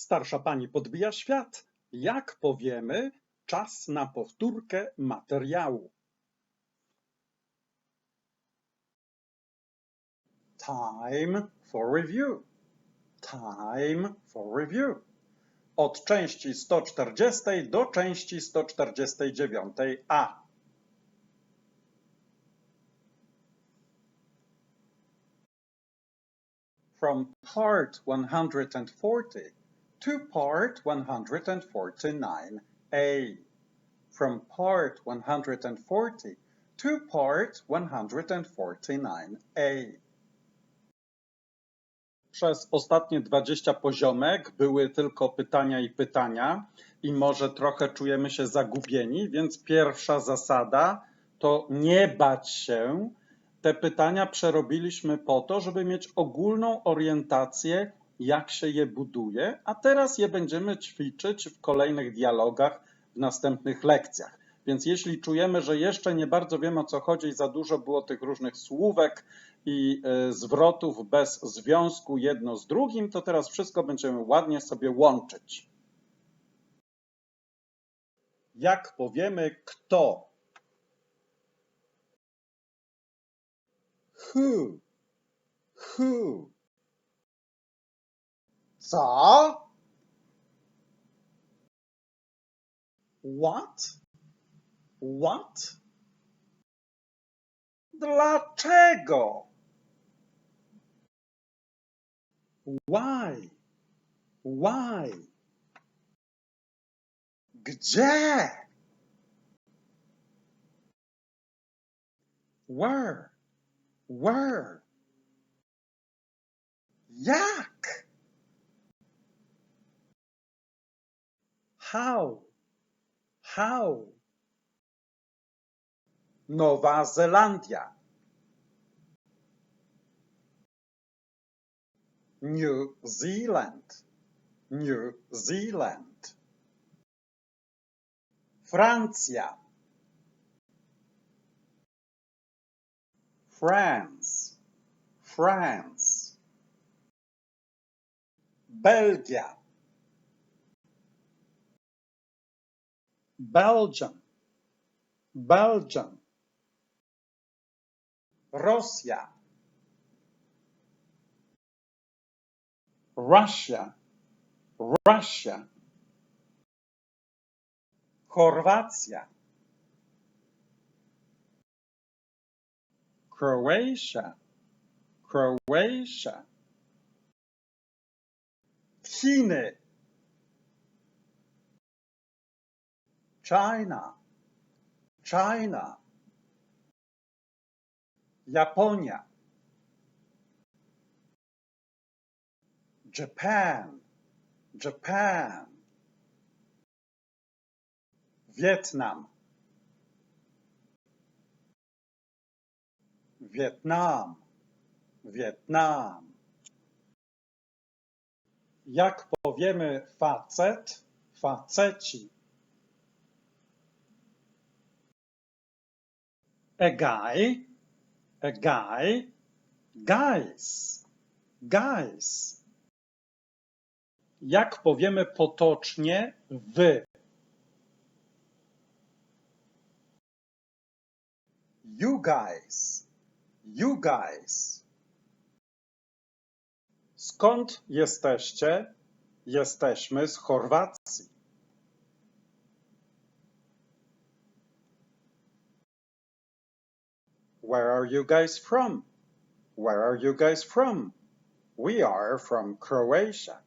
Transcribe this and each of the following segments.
Starsza pani podbija świat. Jak powiemy, czas na powtórkę materiału. Time for review. Time for review. Od części 140 do części 149a. From part 140 to part 149a. From part 140 to part 149a. Przez ostatnie 20 poziomek były tylko pytania i pytania i może trochę czujemy się zagubieni, więc pierwsza zasada to nie bać się. Te pytania przerobiliśmy po to, żeby mieć ogólną orientację, jak się je buduje, a teraz je będziemy ćwiczyć w kolejnych dialogach w następnych lekcjach. Więc jeśli czujemy, że jeszcze nie bardzo wiemy o co chodzi i za dużo było tych różnych słówek i y, zwrotów bez związku jedno z drugim, to teraz wszystko będziemy ładnie sobie łączyć. Jak powiemy kto? Who? Who? Co? What? What? Dlaczego? Why? Why? Gdzie? Where? Where? Jak? How? How? Nowa Zelandia. New Zealand. New Zealand. Francja. France. France. Belgia. Belgium. Belgium. Russia, Russia. Russia. Chorwacja. Croatia. Croatia. Chiny. China. China. Japonia. Japan. Japan. Vietnam. Vietnam. Vietnam. Jak powiemy facet, faceci. A guy, a guy, guys, guys. Jak powiemy potocznie wy? You guys, you guys. Skąd jesteście? Jesteśmy z Chorwacji. Where are you guys from? Where are you guys from? We are from Croatia.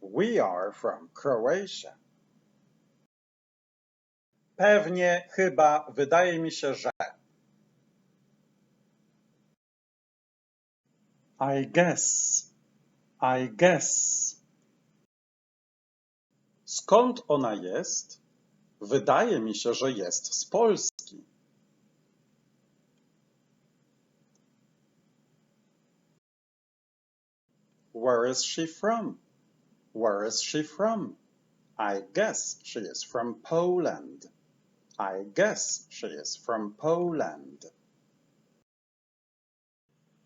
We are from Croatia. Pewnie, chyba, wydaje mi się, że. I guess. I guess. Skąd ona jest? Wydaje mi się, że jest z Polski. Where is she from? Where is she from? I guess she is from Poland. I guess she is from Poland.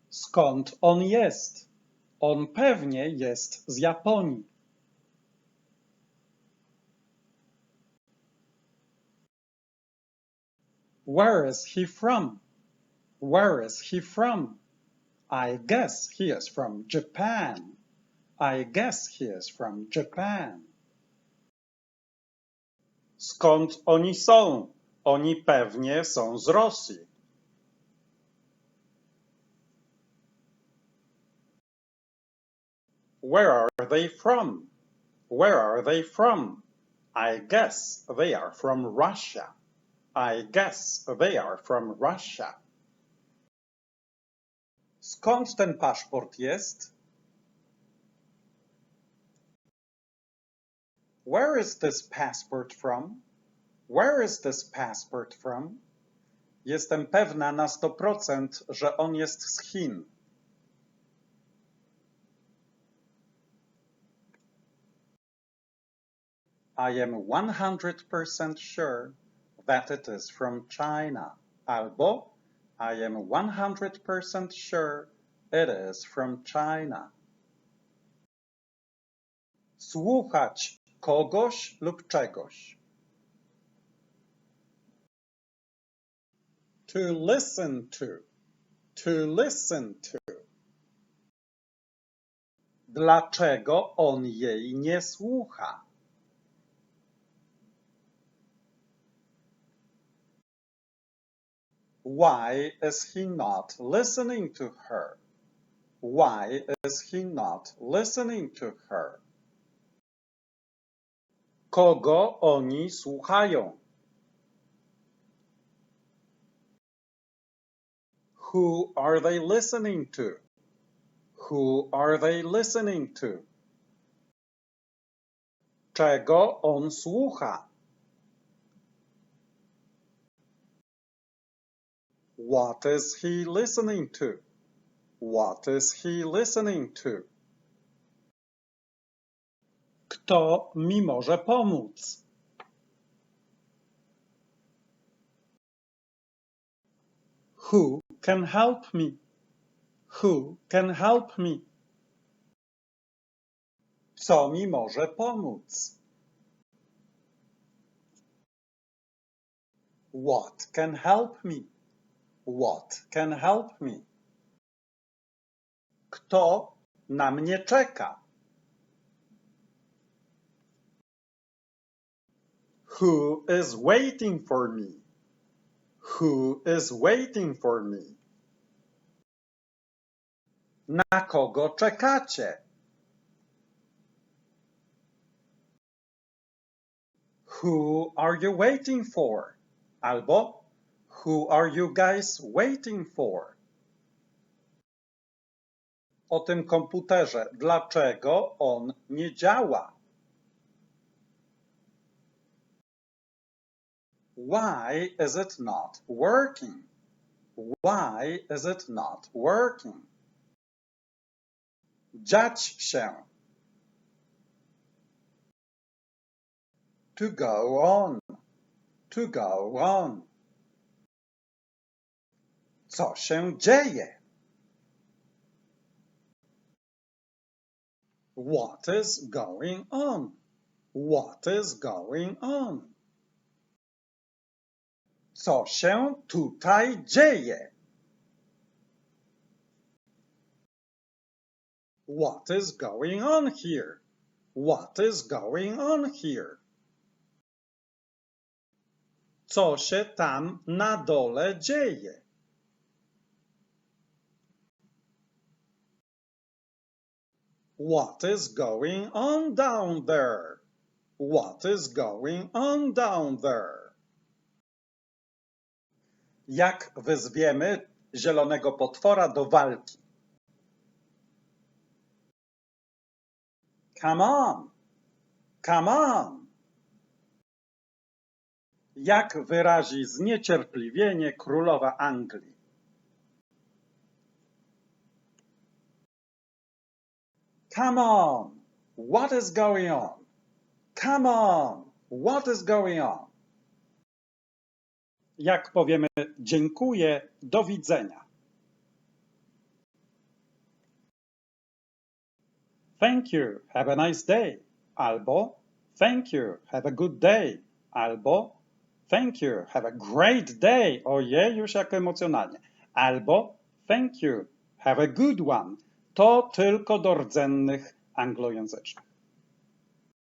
Skąd on jest? On pewnie jest z Japonii. Where is he from? Where is he from? I guess he is from Japan. I guess he is from Japan. Skąd oni są? Oni pewnie są z Rosji. Where are they from? Where are they from? I guess they are from Russia. I guess they are from Russia. Skąd ten paszport jest? Where is this passport from? Where is this passport from? Jestem pewna na 100%, że on jest z Chin. I am 100% sure that it is from China. Albo I am 100% sure it is from China. Słuchać kogoś lub czegoś. To listen to. To listen to. Dlaczego on jej nie słucha? Why is he not listening to her? Why is he not listening to her? Kogo oni słuchają? Who are they listening to? Who are they listening to? Czego on słucha? What is he listening to? What is he listening to? Kto mi może pomóc? Who can help me? Who can help me? Co mi może pomóc? What can help me? What can help me? Kto na mnie czeka? Who is waiting for me? Who is waiting for me? Na kogo czekacie? Who are you waiting for? Albo Who are you guys waiting for? O tym komputerze. Dlaczego on nie działa? Why is it not working? Why is it not working? Dziać się. To go on. To go on. Co się dzieje? What is going on? What is going on? Co się tutaj dzieje? What is going on here? What is going on here? Co się tam na dole dzieje? What is going on down there? What is going on down there? Jak wezwiemy zielonego potwora do walki? Come on! Come on! Jak wyrazi zniecierpliwienie królowa Anglii? Come on! What is going on? Come on! What is going on? Jak powiemy dziękuję, do widzenia. Thank you, have a nice day. Albo thank you, have a good day. Albo thank you, have a great day, ojej, już jak emocjonalnie. Albo thank you, have a good one. To tylko do rdzennych anglojęzycznych.